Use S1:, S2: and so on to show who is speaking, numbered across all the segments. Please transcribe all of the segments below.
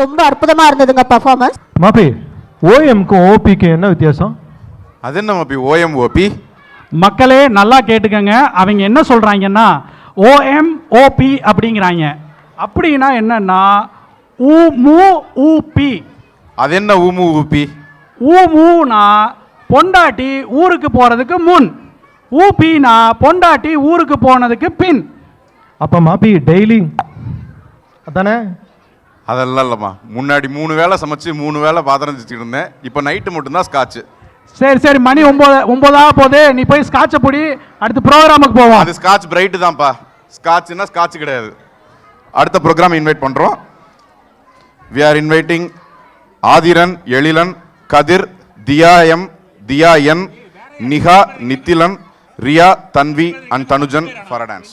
S1: ரொம்ப அற்புதமா இருந்ததுங்க பர்ஃபார்மன்ஸ்
S2: மாப்பி ஓஎம்க்கும் ஓபிக்கும் என்ன வித்தியாசம்?
S3: அது என்ன மாப்பி ஓஎம் ஓபி
S4: மக்களே நல்லா கேட்டுக்கங்க. அவங்க என்ன சொல்றாங்கன்னா ஓஎம் ஓபி அப்படிங்கிறாங்க. அப்படின்னா என்னன்னா ஊ மூ ஊபி
S3: அது என்ன ஊமு ஊபி
S4: ஊ மூனா பொண்டாட்டி ஊருக்கு போறதுக்கு முன். ஊபினா பொண்டாட்டி ஊருக்கு போனதுக்கு பின்.
S2: அப்போ மாப்பி டெய்லி அதானே?
S3: அதெல்லாம் இல்லைம்மா. முன்னாடி மூணு வேளை சமைச்சு மூணு வேளை பாத்திரம் வச்சுட்டு இருந்தேன். இப்போ நைட்டு மட்டும்தான் ஸ்காட்ச்
S4: சரி சரி மணி ஒன்பது ஒன்பதாக போகுது. நீ போய் ஸ்காட்சை பொடி. அடுத்து ப்ரோக்ராமுக்கு போவோம்.
S3: அது ஸ்காட்ச் பிரைட்டு தான்ப்பா. ஸ்காட்ச்னா ஸ்காட்ச் கிடையாது. அடுத்த ப்ரோக்ராம் இன்வைட் பண்ணுறோம் we are inviting Athiran Ezhilan Kathir Diya M Diya N Nika Nithilan Riya Tanvi and Thanujan for dance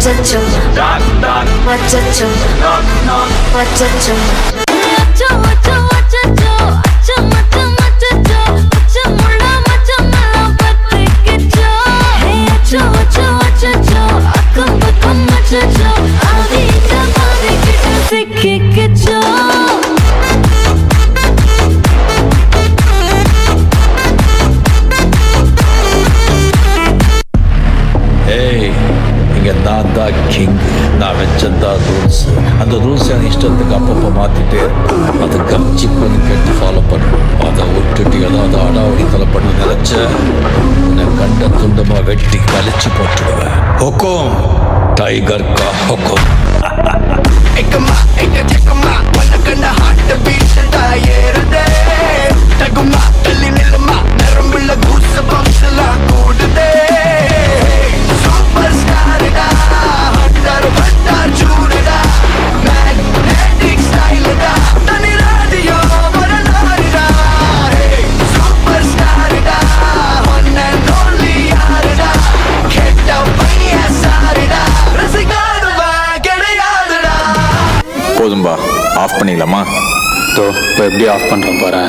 S5: Machacho, machacho, machacho. Macho, macho, machacho, macho, macho, machacho, macho, mulla, macho, mulla, பத்திக்கிச்சோ. Hey, macho, macho, machacho, அக்கம் பக்கம் machacho,
S6: நான் தான் king நான் வச்சதா rules அந்த rules என் இஷ்டத்துக்கு அப்பப்போ மாத்திட்டு அது கப்சி பண்ணி கட்டி ஃபாலோ பண்ணும் அதை விட்டுட்டு ஏதாவது அடாவடி தலை பண்ண நினைச்ச உன்னை கண்ட துண்டமா வெட்டி கழிச்சு போட்டுடுவேன். ஹொக்கோம் டைகர் கா ஹொக்கோம்
S7: ஆஃப் பண்ணிடலாமா
S8: ஸோ இப்போ எப்படி ஆஃப் பண்ணுறேன் பாரு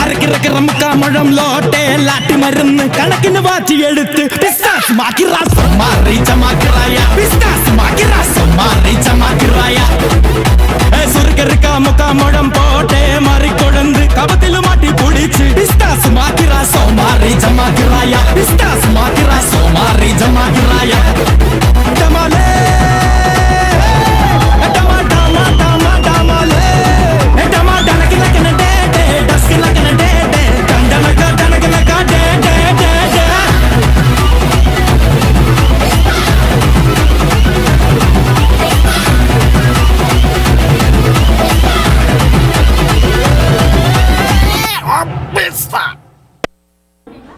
S9: അരക്കിറക്കിറ മുക്കാമുഴം ലോട്ടെ ലാട്ടി മരുന്ന് കണക്കിന് വാച്ചി എടുത്ത് പിസ്താസ് മാക്കി റാസം മാറി ചമാക്കിറായ പിസ്താസ് മാക്കി റാസം தமிழம் போட்டே மறி தொடர்ந்து கபத்திலும்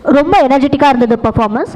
S1: ரொம்ப எனர்ஜெட்டிக்காக இருந்தது பர்ஃபார்மன்ஸ்